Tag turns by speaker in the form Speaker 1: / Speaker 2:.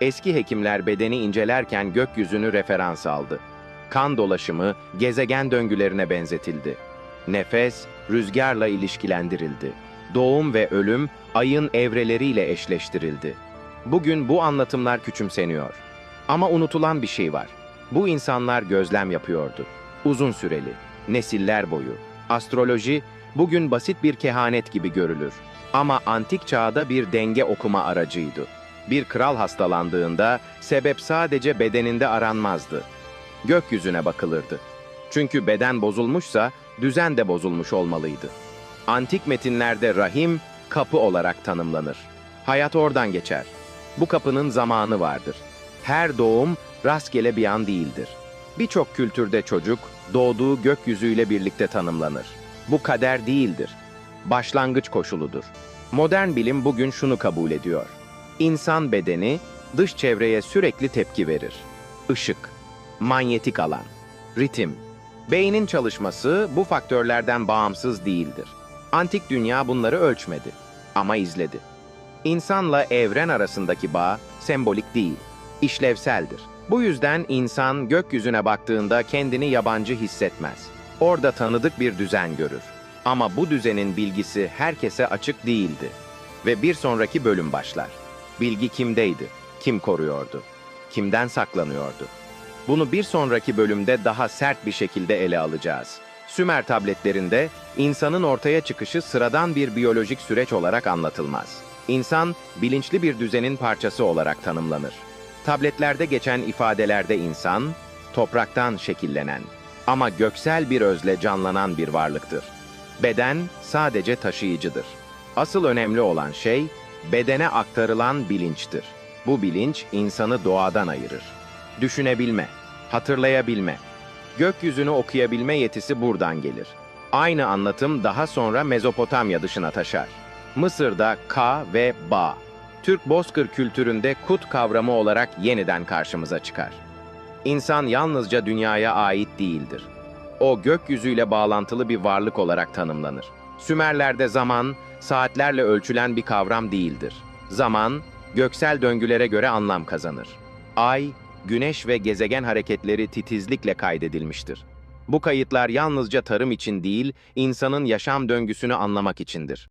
Speaker 1: Eski hekimler bedeni incelerken gökyüzünü referans aldı. Kan dolaşımı gezegen döngülerine benzetildi. Nefes rüzgarla ilişkilendirildi. Doğum ve ölüm ayın evreleriyle eşleştirildi. Bugün bu anlatımlar küçümseniyor. Ama unutulan bir şey var. Bu insanlar gözlem yapıyordu. Uzun süreli, nesiller boyu. Astroloji bugün basit bir kehanet gibi görülür. Ama antik çağda bir denge okuma aracıydı. Bir kral hastalandığında sebep sadece bedeninde aranmazdı. Gökyüzüne bakılırdı. Çünkü beden bozulmuşsa düzen de bozulmuş olmalıydı. Antik metinlerde rahim kapı olarak tanımlanır. Hayat oradan geçer. Bu kapının zamanı vardır. Her doğum rastgele bir an değildir. Birçok kültürde çocuk doğduğu gökyüzüyle birlikte tanımlanır. Bu kader değildir. Başlangıç koşuludur. Modern bilim bugün şunu kabul ediyor. İnsan bedeni dış çevreye sürekli tepki verir. Işık, manyetik alan, ritim. Beynin çalışması bu faktörlerden bağımsız değildir. Antik dünya bunları ölçmedi ama izledi. İnsanla evren arasındaki bağ sembolik değil, işlevseldir. Bu yüzden insan gökyüzüne baktığında kendini yabancı hissetmez. Orada tanıdık bir düzen görür. Ama bu düzenin bilgisi herkese açık değildi. Ve bir sonraki bölüm başlar. Bilgi kimdeydi? Kim koruyordu? Kimden saklanıyordu? Bunu bir sonraki bölümde daha sert bir şekilde ele alacağız. Sümer tabletlerinde insanın ortaya çıkışı sıradan bir biyolojik süreç olarak anlatılmaz. İnsan bilinçli bir düzenin parçası olarak tanımlanır. Tabletlerde geçen ifadelerde insan, topraktan şekillenen ama göksel bir özle canlanan bir varlıktır. Beden sadece taşıyıcıdır. Asıl önemli olan şey bedene aktarılan bilinçtir. Bu bilinç insanı doğadan ayırır. Düşünebilme, hatırlayabilme, gökyüzünü okuyabilme yetisi buradan gelir. Aynı anlatım daha sonra Mezopotamya dışına taşar. Mısır'da Ka ve Ba, Türk Bozkır kültüründe kut kavramı olarak yeniden karşımıza çıkar. İnsan yalnızca dünyaya ait değildir. O gökyüzüyle bağlantılı bir varlık olarak tanımlanır. Sümerlerde zaman, saatlerle ölçülen bir kavram değildir. Zaman, göksel döngülere göre anlam kazanır. Ay, güneş ve gezegen hareketleri titizlikle kaydedilmiştir. Bu kayıtlar yalnızca tarım için değil, insanın yaşam döngüsünü anlamak içindir.